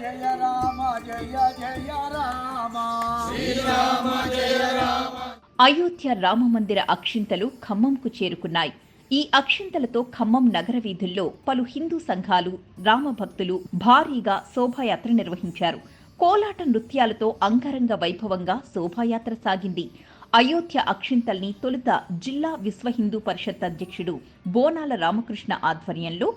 జయ రామ జయ జయ రామ. అయోధ్య రామమందిర అక్షింతలు ఖమ్మంకు చేరుకున్నాయి. ఈ అక్షింతలతో ఖమ్మం నగర వీధుల్లో పలు హిందూ సంఘాలు రామభక్తులు భారీగా శోభాయాత్ర నిర్వహించారు. కోలాట నృత్యాలతో అంగరంగ వైభవంగా శోభాయాత్ర సాగింది. అయోధ్య అక్షింతల్ని తొలుత జిల్లా విశ్వ హిందూ పరిషత్ అధ్యక్షుడు బోనాల రామకృష్ణ ఆధ్వర్యంలో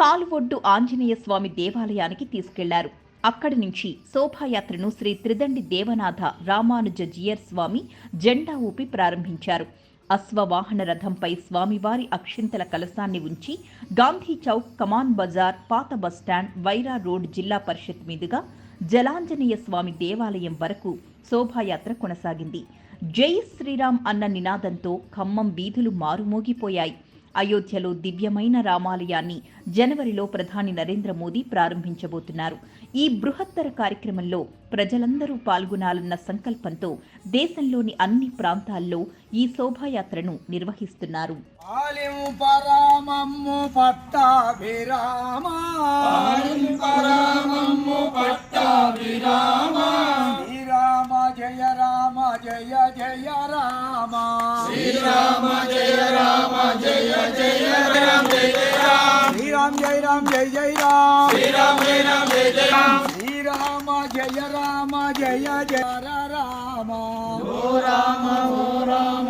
కాలువొడ్డు ఆంజనేయ స్వామి దేవాలయానికి తీసుకెళ్ళారు. అక్కడి నుంచి శోభాయాత్రను శ్రీ త్రిదండి దేవనాథ రామానుజ జియర్ స్వామి జెండా ఊపి ప్రారంభించారు. అశ్వవాహన రథంపై స్వామివారి అక్షింతల కలశాన్ని ఉంచి గాంధీ చౌక్ కమాన్ బజార్ పాత బస్టాండ్ వైరా రోడ్ జిల్లా పరిషత్ మీదుగా జలాంజనేయ స్వామి దేవాలయం వరకు శోభాయాత్ర కొనసాగింది. జై శ్రీరామ్ అన్న నినాదంతో ఖమ్మం వీధులు మారుమోగిపోయాయి. అయోధ్యలో దివ్యమైన రామాలయాన్ని జనవరిలో ప్రధాని నరేంద్ర మోదీ ప్రారంభించబోతున్నారు. ఈ బృహత్తర కార్యక్రమంలో ప్రజలందరూ పాల్గొనాలన్న సంకల్పంతో దేశంలోని అన్ని ప్రాంతాల్లో ఈ శోభాయాత్రను నిర్వహిస్తున్నారు. జయ రామ జయ జయ రామ. శ్రీరామ జయ రామ జయ జయ జయ రామ జయ జయ రామ శ్రీరామ జయ రామ జయ జయ రామ శ్రీరామ జయ రామ జయ జయ రామ. ఓ రామ ఓ రామ.